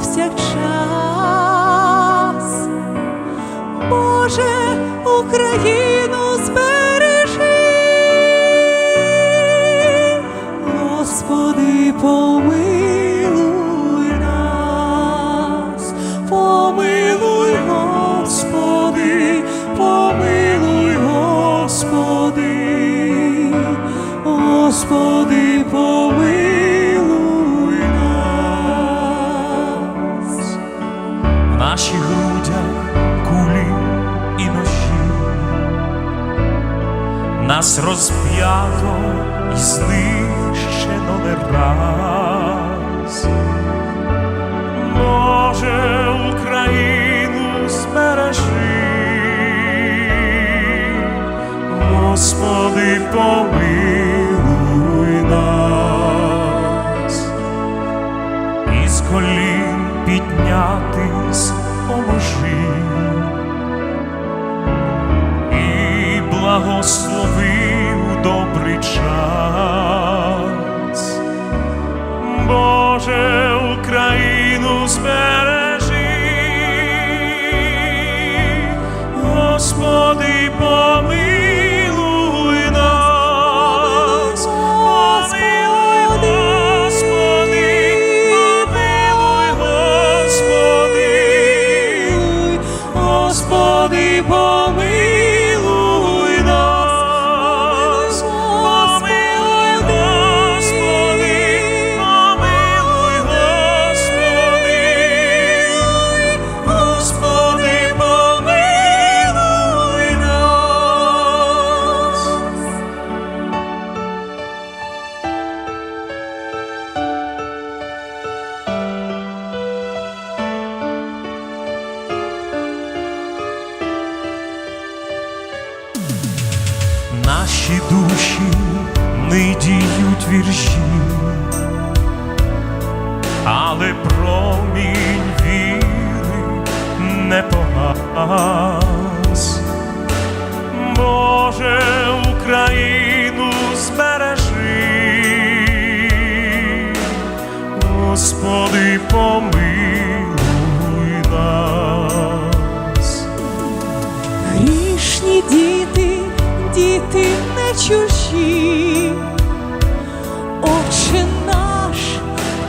повсякчас. Боже, Україну збережи, Господи, помилуй нас розп'ято і знищено не раз. Може, Україну збережи, Господи, помилуй нас. Із колін піднятись поможи. Благослови добрий час. Боже, Україну збережи, Господи, помилуй Господи, помилуй, Наші душі не діють вірші, але промінь віри не погас. Боже, Україну збережи, Господи, помилуй нас. Грішні діти, діти чужі, Отче наш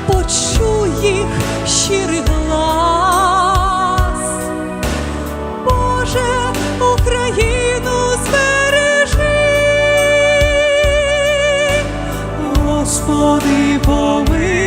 почуй їх щирий глас, Боже Україну збережи, Господи помилуй.